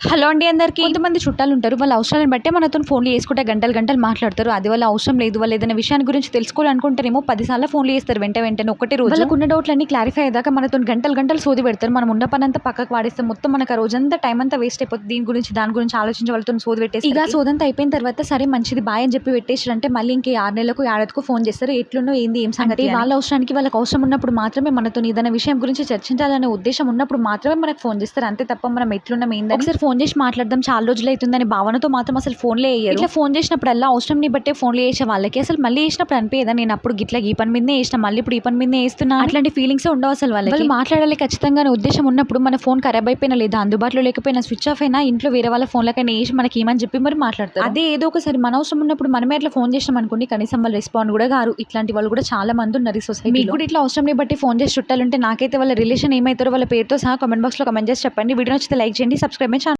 Hello అండి అందరికీ. కొంతమంది చుట్టాలు ఉంటారు వాళ్ళ అవసరాలను బట్టే మనతో ఫోన్లు చేసుకుంటే గంటలు గంటలు మాట్లాడతారు. అది వాళ్ళ అవసరం లేదు. వాళ్ళు ఏదైనా విషయాన్ని గురించి తెలుసుకోవాలనుకుంటారేమో పదిసార్లు ఫోన్లు చేస్తారు వెంట వెంటనే ఒకటే రోజు. వాళ్ళకు ఉన్న డౌట్లన్నీ క్లారిఫై అయ్యాక మనతో గంటలు గంటలు సోది పెడతారు. మనం ఉన్న పని అంతా పక్కకు వాడేస్తే. మొత్తం మనకు ఆ రోజంతా టైం అంతా వేస్ట్ అయిపోతుంది. దీని గురించి దాని గురించి ఆలోచించి వాళ్ళతో సోది పెట్టేసి ఇక సోదంతా అయిపోయిన తర్వాత సరే మంచిది బాయ్ అని చెప్పి పెట్టేసారంటే మళ్ళీ ఇంక ఆరు నెలలకు ఏడాదికు ఫోన్ చేస్తారు. ఎట్లున్నో ఏంది ఏం సంగతి వాళ్ళ అవసరానికి వాళ్ళకి అవసరం ఉన్నప్పుడు మాత్రమే మనతో ఏదైనా విషయం గురించి చర్చించాలనే ఉద్దేశం ఉన్నప్పుడు మాత్రమే మనకు ఫోన్ చేస్తారు. అంతే తప్ప మనం ఎట్లున్నాం ఏందని ఒకసారి ఫోన్ చేసి మాట్లాడదాం చాలా రోజులు అవుతుందని భావనతో మాత్రం అసలు ఫోన్లే వేయరు. ఇట్లా ఫోన్ చేసినప్పుడల్లా అవసరంని బట్టే ఫోన్లు చేసే వాళ్ళకి. అసలు మళ్ళీ చేసినప్పుడు అనిపించదా నేను అప్పుడు గిట్లా ఈ పని మీదనే వేసిన మళ్ళీ ఇప్పుడు ఈ పని మీదనే వేస్తున్నా అట్లాంటి ఫీలింగ్స్ ఉండవు అసలు వాళ్ళకి. వాళ్ళు మాట్లాడాలి ఖచ్చితంగా ఉద్దేశం ఉన్నప్పుడు మన ఫోన్ ఖరాబ్ అయిపోయినా లేదా అందుబాటులో లేకపోయినా స్విచ్ ఆఫ్ అయినా ఇంట్లో వేరే వాళ్ళ ఫోన్లకైనా వేసి మనకి ఏమని చెప్పి మరి మాట్లాడతారు. అదే ఏదో ఒకసారి మన అవసరం ఉన్నప్పుడు మనమే అట్లా ఫోన్ చేసినాం అనుకోండి కనీసం వాళ్ళు రెస్పాండ్ కూడా గారు ఇట్లాంటి వాళ్ళు కూడా చాలా మంది ఉన్నారు ఈ సొసైటీ మీకు కూడా ఇట్లా అవసరం బట్టి ఫోన్ చేసి చుట్టాలంటే నాకైతే వాళ్ళ రిలేషన్ ఏమవుతారో వాళ్ళ పేరుతో సహా కామెంట్ బాక్స్లో కమెంట్ చేసి చెప్పండి. వీడియో నచ్చితే లైక్ చేయండి సబ్స్క్రైబ్ ఛానల్